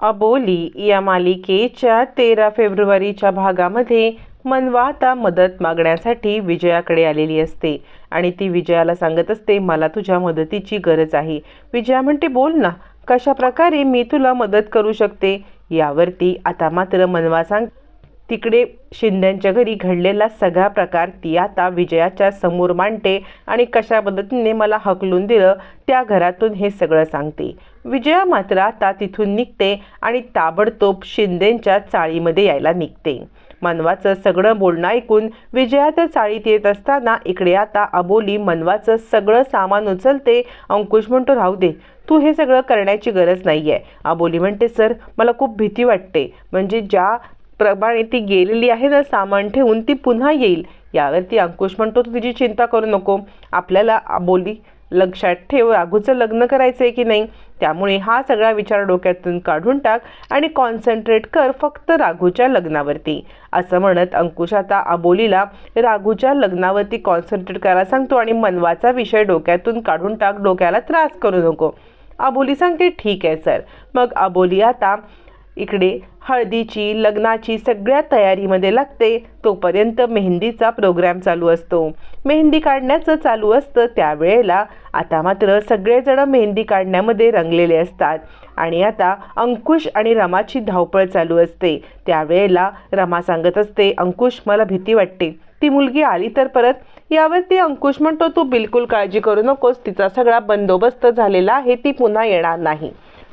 अबोली या मालिकेच्या तेरा फेब्रुवारीच्या भागामध्ये मनवा आता मदत मागण्यासाठी विजयाकडे आलेली असते. आणि ती विजयाला सांगत असते मला तुझ्या मदतीची गरज आहे. विजया म्हणते बोल ना कशा प्रकारे मी तुला मदत करू शकते? यावरती आता मात्र मनवा सांग तिकडे शिंद्यांच्या घरी घडलेला सगळा प्रकार ती आता विजयाच्या समोर मांडते आणि कशा पद्धतीने मला हकलून दिलं त्या घरातून हे सगळं सांगते. विजया मात्र आता तिथून निघते आणि ताबडतोब शिंदेंच्या चाळीमध्ये यायला निघते. मनवाचं सगळं बोलणं ऐकून विजया त्या चाळीत येत असताना इकडे आता अबोली मनवाचं सगळं सामान उचलते. अंकुश म्हणतो राहू दे तू हे सगळं करण्याची गरज नाही आहे अबोली म्हणते सर मला खूप भीती वाटते. म्हणजे ज्या प्रमाणे ती गेलेली आहे ना सामान ठेवून ती पुन्हा येईल. यावरती अंकुश म्हणतो तू तिची चिंता करू नको. आपल्याला बोली लक्षात ठेव. राघूचं लग्न करायचं आहे की नाही त्यामुळे हा सगळा विचार डोक्यातून काढून टाक आणि कॉन्सन्ट्रेट कर फक्त राघूच्या लग्नावरती. असं म्हणत अंकुश आता अबोलीला राघूच्या लग्नावरती कॉन्सन्ट्रेट करायला सांगतो आणि मनवाचा विषय डोक्यातून काढून टाक. डोक्याला त्रास करू नको. अबोली सांगते ठीक आहे सर. मग अबोली आता इकडे हळदीची लग्नाची सगळ्या तयारीमध्ये लागते तोपर्यंत मेहंदीचा प्रोग्राम चालू असतो. मेहंदी काढण्याचं चालू असतं त्यावेळेला आता मात्र सगळेजण मेहंदी काढण्यामध्ये रंगलेले असतात. आणि आता अंकुश आणि रमाची धावपळ चालू असते. त्यावेळेला रमा सांगत असते अंकुश मला भीती वाटते. ती मुलगी आली तर परत. यावरती अंकुश म्हणतो तू बिलकुल काळजी करू नकोस. तिचा सगळा बंदोबस्त झालेला आहे. ती पुन्हा येणार नाही.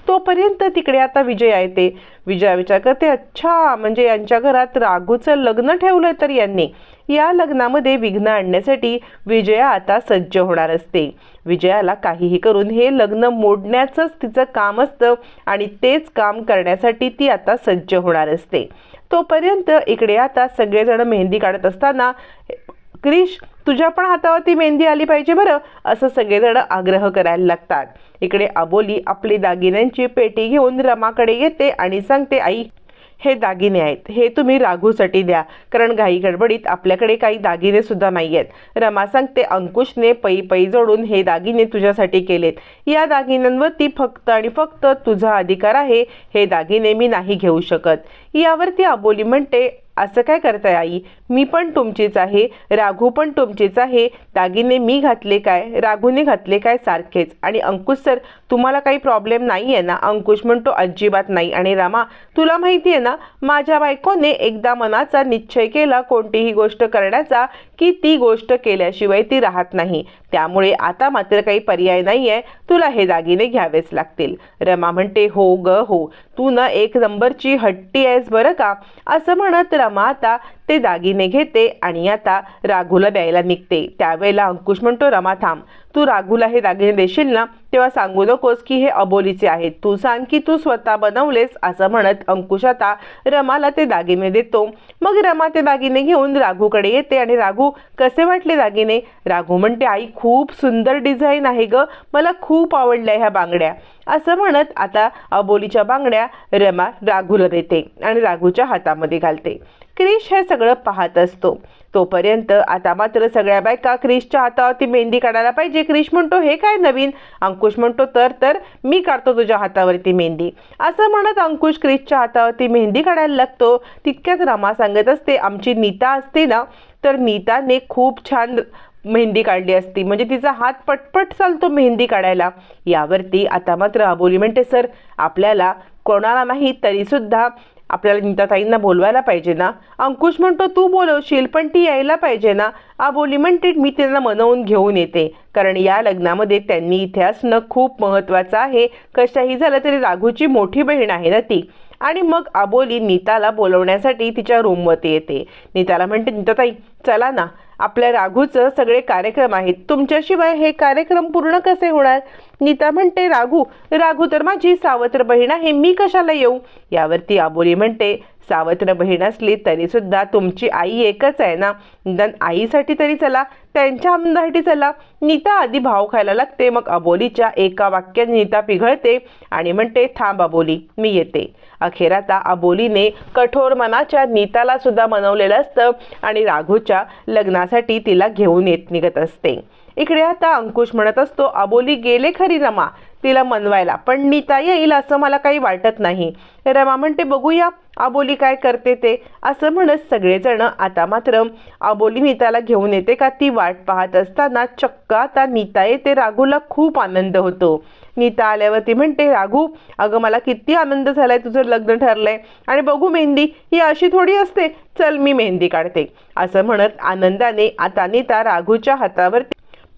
तोपर्यंत तिकडे आता विजया येते विजया विचार करते अच्छा म्हणजे यांच्या घरात राघूचं लग्न ठेवलं तर यांनी. या लग्नामध्ये विघ्न आणण्यासाठी विजया आता सज्ज होणार असते. विजयाला काहीही करून हे लग्न मोडण्याचंच तिचं काम असतं आणि तेच काम करण्यासाठी ती आता सज्ज होणार असते. तोपर्यंत इकडे आता सगळेजण मेहंदी काढत असताना क्रिश तुझ्या पण हातावरती मेहंदी आली पाहिजे बरं असं सगळेजण आग्रह करायला लागतात. इकडे अबोली आपली दागिन्यांची पेटी घेऊन रमाकडे येते आणि सांगते आई हे दागिने आहेत हे तुम्ही राघूसाठी द्या कारण घाई गडबडीत आपल्याकडे काही दागिने सुद्धा नाही आहेत रमा सांगते अंकुशने पै पै जोडून हे दागिने तुझ्यासाठी केलेत. या दागिन्यांवरती फक्त आणि फक्त तुझा अधिकार आहे हे दागिने मी नाही घेऊ शकत. यावरती अबोली म्हणते असं काय करताय आई? मी पण तुमचीच आहे राघू पण तुमचीच आहे. दागिने मी घातले काय? राघूने घातले काय सारखेच? आणि अंकुश सर तुम्हाला काही प्रॉब्लेम नाही आहे ना? अंकुश म्हणतो अजिबात नाही. आणि रामा तुला माहिती आहे ना माझ्या बायकोने एकदा मनाचा निश्चय केला कोणतीही गोष्ट करण्याचा की ती गोष्ट केल्याशिवाय ती राहत नाही. त्यामुळे आता मात्र काही पर्याय नाही आहे तुला हे दागिने घ्यावेच लागतील. रमा म्हणते हो ग हो. तू ना एक नंबरची हट्टी आहेस बरं का? असं म्हणत रमा आता ते दागिने घेते आणि आता राघूला द्यायला निघते. त्यावेळेला अंकुश म्हणतो रमा थांब. तू राघूला हे दागिने देशील ना तेव्हा सांगू नकोस की हे अबोलीचे आहेत. तू सांग की तू स्वतः बनवलेस असं म्हणत अंकुश आता रमाला ते दागिने देतो. मग रमा ते दागिने घेऊन राघूकडे येते आणि राघू कसे वाटले दागिने? राघू म्हणते आई खूप सुंदर डिझाईन आहे ग. मला खूप आवडल्या ह्या बांगड्या. असं म्हणत आता अबोलीच्या बांगड्या रमा राघूला देते आणि राघूच्या हातामध्ये घालते. क्रिश हे सगळं पाहत असतो. तोपर्यंत आता मात्र सगळ्या बायका क्रिशच्या हातावरती मेहंदी काढायला पाहिजे. क्रिश म्हणतो हे काय नवीन? अंकुश म्हणतो तर तर मी काढतो तुझ्या हातावरती मेहंदी. असं म्हणत अंकुश क्रिशच्या हातावरती मेहंदी काढायला लागतो. तितक्यात रमा सांगत असते आमची नीता असते ना तर नीताने खूप छान मेहंदी काढली असती. म्हणजे तिचा हात पटपट चालतो मेहंदी काढायला. यावरती आता मात्र अबोली म्हणते सर आपल्याला कोणाला नाही तरीसुद्धा आपल्याला नीताताईंना बोलवायला पाहिजे ना? अंकुश म्हणतो तू बोलवशील पण ती यायला पाहिजे ना? आबोली म्हणते मी त्यांना मनवून घेऊन येते. कारण या लग्नामध्ये त्यांनी इथे असणं खूप महत्त्वाचं आहे. कशाही झालं तरी राघूची मोठी बहीण आहे ना ती. आणि मग आबोली नीताला बोलवण्यासाठी तिच्या रूमवरती येते. नीताला म्हणते नीताताई चला ना. आपल्या राघूचं सगळे कार्यक्रम आहेत. तुमच्याशिवाय हे कार्यक्रम पूर्ण कसे होणार? नीता म्हणते राघू राघू तर माझी सावत्र बहीण आहे मी कशाला येऊ? यावरती आबोली म्हणते सावत्र बहीण असली तरीसुद्धा तुमची आई एकच आहे ना? निदान आईसाठी तरी चला त्यांच्या आमदासाठी चला. नीता आधी भाव खायला लागते मग अबोलीच्या एका वाक्यात नीता पिघळते आणि म्हणते थांब अबोली मी येते. अखेर आता अबोलीने कठोर मनाच्या नीताला सुद्धा मनवलेलं असतं आणि राघूच्या लग्नासाठी तिला घेऊन येत निघत असते. इकडे आता अंकुश म्हणत असतो अबोली गेले खरी रमा. तिला मनवायला. पण नीता येईल असं मला काही वाटत नाही. रमा म्हणते बघूया आबोली काय करते ते. असं म्हणत सगळेजण आता मात्र आबोली नीताला घेऊन येते का ती वाट पाहत असताना चक्क आता नीता येते राघूला खूप आनंद होतो. नीता आल्यावर ती म्हणते राघू अगं मला किती आनंद झालाय तुझं लग्न ठरलंय. आणि बघू मेहंदी ही अशी थोडी असते. चल मी मेहंदी काढते. असं म्हणत आनंदाने आता नीता राघूच्या हातावर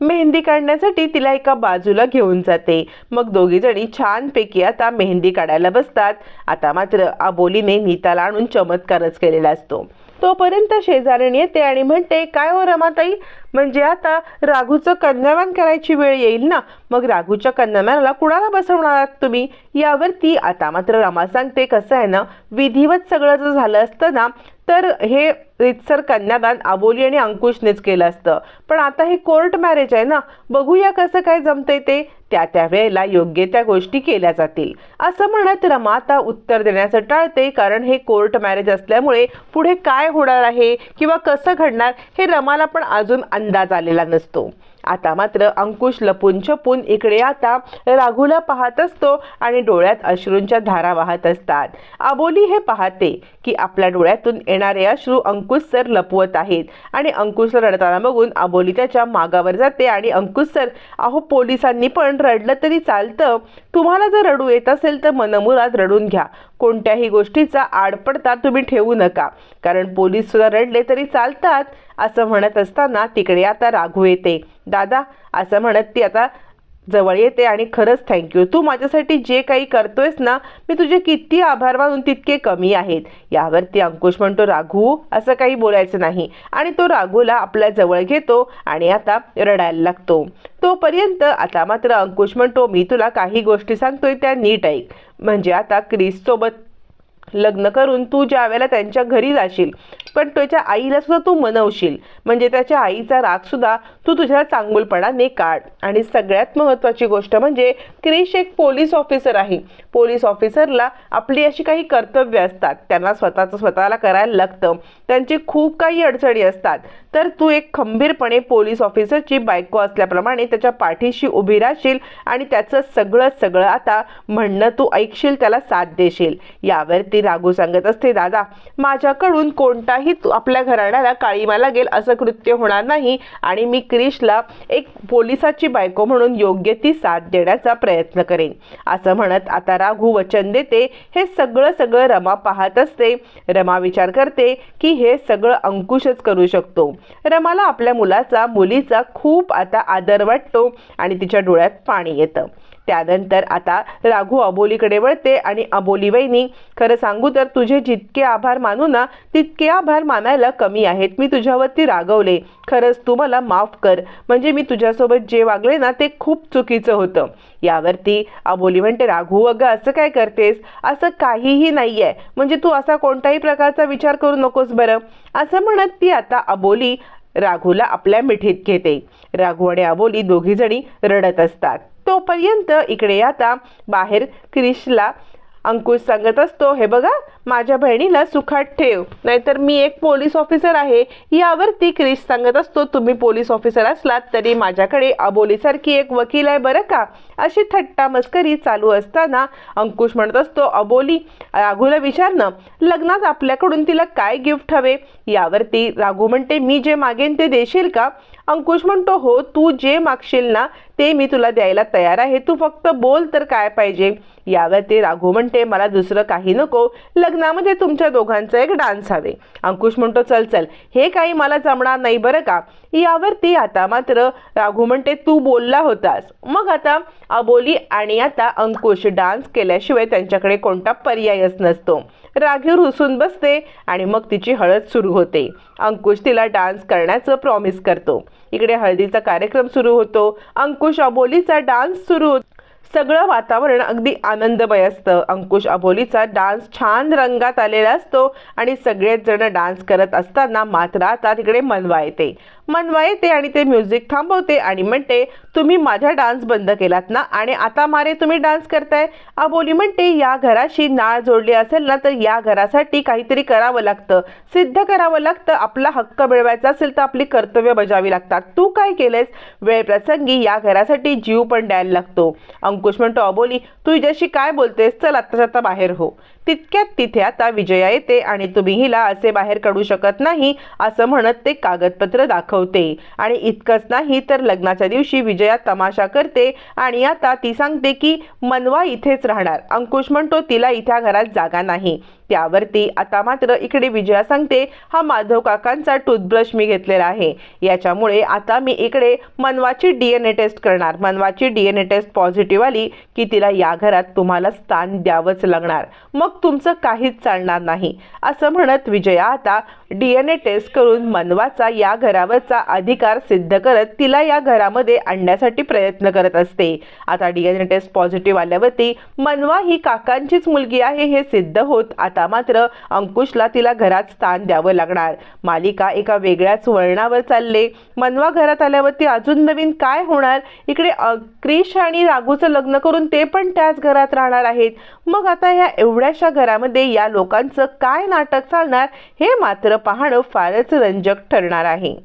मेहंदी काढण्यासाठी तिला एका बाजूला घेऊन जाते. मग दोघीजणी छानपैकी आता मेहंदी काढायला बसतात. आता मात्र आबोलीने नीताला आणून चमत्कारच केलेला असतो. तोपर्यंत शेजारण येते आणि म्हणते काय हो रमाताई? म्हणजे आता राघूचं कन्यामान करायची वेळ येईल ना? मग राघूच्या कन्यामानाला कुणाला बसवणार आहात तुम्ही? यावरती आता मात्र रमा सांगते कसं आहे ना विधिवत सगळं जर झालं असतं ना तर हे रितसर कन्यादान आबोली आणि अंकुशनेच केलं असतं. पण आता हे कोर्ट मॅरेज आहे ना? बघूया कसं काय जमते ते. त्या त्या वेळेला योग्य त्या गोष्टी केल्या जातील. असं म्हणत रमाता उत्तर देण्याचं टाळते कारण हे कोर्ट मॅरेज असल्यामुळे पुढे काय होणार आहे किंवा कसं घडणार हे रमाला पण अजून अंदाज आलेला नसतो. आता मात्र अंकुश लपून छपून इकडे आता राघूला पाहत असतो आणि डोळ्यात अश्रूंच्या धारा वाहत असतात. अबोली हे पाहते की आपल्या डोळ्यातून येणारे अश्रू अंकुश सर लपवत आहेत. आणि अंकुशला रडताना बघून अबोली त्याच्या मागावर जाते आणि अंकुश सर अहो पोलिसांनी पण रडलं तरी चालतं. तुम्हाला जर रडू येत असेल तर मनमुरात रडून घ्या. कोणत्याही गोष्टीचा आडपडता तुम्ही ठेवू नका. कारण पोलीस सुद्धा रडले तरी चालतात. असं म्हणत असताना तिकडे आता राघू येते. दादा असं म्हणत ती आता जवळ येते आणि खरंच थँक्यू तू माझ्यासाठी जे काही करतोयस ना मी तुझे किती आभार मानून तितके कमी आहेत. यावरती अंकुश म्हणतो राघू असं काही बोलायचं नाही. आणि तो राघूला आपल्या जवळ घेतो आणि आता रडायला लागतो. तोपर्यंत आता मात्र अंकुश म्हणतो मी तुला काही गोष्टी सांगतोय त्या नीट ऐक. म्हणजे आता क्रिससोबत लग्न करून तू ज्या वेळेला त्यांच्या घरी जाशील पण त्याच्या आईला सुद्धा तू मनवशील. म्हणजे त्याच्या आईचा राग सुद्धा तू तुझ्या चांगुलपणाने काढ. आणि सगळ्यात महत्त्वाची गोष्ट म्हणजे क्रिश एक पोलीस ऑफिसर आहे. पोलीस ऑफिसरला आपली अशी काही कर्तव्य असतात. त्यांना स्वतःचं स्वतःला करायला लागतं. त्यांची खूप काही अडचणी असतात. तर तू एक खंबीरपणे पोलीस ऑफिसरची बायको असल्याप्रमाणे त्याच्या पाठीशी उभी राहशील आणि त्याचं सगळं सगळं आता म्हणणं तू ऐकशील त्याला साथ देशील. यावरती राघू सांगत असते दादा माझ्याकडून कोणताही तू आपल्या घराण्याला काळीमा लागेल असं कृत्य होणार नाही आणि मी क्रिशला एक पोलिसाची बायको म्हणून योग्य ती साथ देण्याचा प्रयत्न करेन. असं म्हणत आता राघू वचन देते. हे सगळं सगळं रमा पाहत असते. रमा विचार करते की हे सगळं अंकुशच करू शकतो. रमाला आपल्या मुलाचा मुलीचा खूप आता आदर वाटतो आणि तिच्या डोळ्यात पाणी येतं. त्यानंतर आता राघू अबोलीकडे वळते आणि अबोली वहिनी खरं सांगू तर तुझे जितके आभार मानू ना तितके आभार मानायला कमी आहेत. मी तुझ्यावरती रागवले. खरंच तू मला माफ कर. म्हणजे मी तुझ्यासोबत जे वागले ना ते खूप चुकीचं होतं. यावरती अबोली म्हणते राघू अगं असं काय करतेस? असं काहीही नाही आहे म्हणजे तू असा कोणताही प्रकारचा विचार करू नकोस बरं. असं म्हणत ती आता अबोली राघूला आपल्या मिठीत घेते. राघू आणि अबोली दोघीजणी रडत असतात. तोपर्यंत इकडे आता. बाहेर क्रिशला अंकुश सांगत असतो हे बघा माझ्या बहिणीला सुखात ठेव. नाहीतर मी एक पोलीस ऑफिसर आहे. यावरती क्रिश सांगत असतो तुम्ही पोलीस ऑफिसर असलात तरी माझ्याकडे अबोलीसारखी एक वकील आहे बरं का? अशी थट्टा मस्करी चालू असताना अंकुश म्हणत असतो अबोली राघूला विचारणं लग्नात आपल्याकडून तिला काय गिफ्ट हवे? यावरती राघू म्हणते मी जे मागेन ते देशील का? अंकुश म्हणतो हो तू जे मागशील ना ते मी तुला द्यायला तयार आहे. तू फक्त बोल तर काय पाहिजे? यावरती राघू म्हणते मला दुसरं काही नको. लग्नामध्ये तुमच्या दोघांचं एक डान्स हवे. अंकुश म्हणतो चल चल. हे काही मला जमणार नाही बरं का? यावरती आता मात्र राघू म्हणते तू बोलला होतास. मग आता अबोली आणि आता अंकुश डान्स केल्याशिवाय त्यांच्याकडे कोणता पर्यायच नसतो. राघीव रुसून बसते आणि मग तिची हळद सुरू होते. अंकुश तिला डान्स करण्याचं प्रॉमिस करतो. इकडे हळदीचा कार्यक्रम सुरू होतो. अंकुश अबोलीचा डान्स सुरू सगळं वातावरण अगदी आनंदमय असतं. अंकुश अबोलीचा डान्स छान रंगात आलेला असतो आणि सगळेच जण डान्स करत असताना मात्र आता तिकडे मनवा येते. मनवा येते आणि ते म्युझिक थांबवते आणि म्हणते तुम्ही माझा डान्स बंद केलात ना? आणि आता मारे तुम्ही डान्स करताय? अबोली म्हणते या घराशी नाळ जोडली असेल ना तर या घरासाठी काहीतरी करावं लागतं. सिद्ध करावं लागतं. आपला हक्क मिळवायचा असेल तर आपली कर्तव्य बजावी लागतात. तू काय केलेस वेळ प्रसंगी या घरासाठी जीव पण द्यायला लागतो. अंकुश म्हणतो अबोली तू हिच्याशी काय बोलतेस? चल आत्ताच आता बाहेर हो. तितक्यात तिथे आता विजया येते आणि तुम्ही हिला असे बाहेर काढू शकत नाही असं म्हणत ते कागदपत्र दाखवते. आणि इतकंच नाही तर लग्नाच्या दिवशी विजया तमाशा करते आणि आता ती सांगते की मनवा इथेच राहणार. अंकुश म्हणतो तिला इथ्या घरात जागा नाही. त्यावरती आता मात्र इकडे विजया सांगते हा माधव काकांचा टूथब्रश मी घेतलेला आहे. याच्यामुळे आता मी इकडे मनवाची डी एन ए टेस्ट करणार. मनवाची D N A test positive आली की तिला या घरात तुम्हाला स्थान द्यावंच लागणार. मग तुमचं काहीच चालणार नाही. असं म्हणत विजया आता डी एन ए टेस्ट करून मनवाचा या घरावरचा अधिकार सिद्ध करत तिला या घरामध्ये आणण्यासाठी प्रयत्न करत असते. आता D N A test positive आल्यावरती मनवा ही काकांचीच मुलगी आहे हे सिद्ध होत आता आता मात्र अंकुशला तिला घरात स्थान द्यावं लागणार. मालिका एका वेगळ्याच वळणावर चालले. मनवा घरात आल्यावरती अजून नवीन काय होणार? इकडे अ, क्रिश आणि राघूचं लग्न करून ते पण त्याच घरात राहणार आहेत. मग आता ह्या एवढ्याशा घरामध्ये या लोकांचं काय नाटक चालणार हे मात्र पाहणं फारच रंजक ठरणार आहे.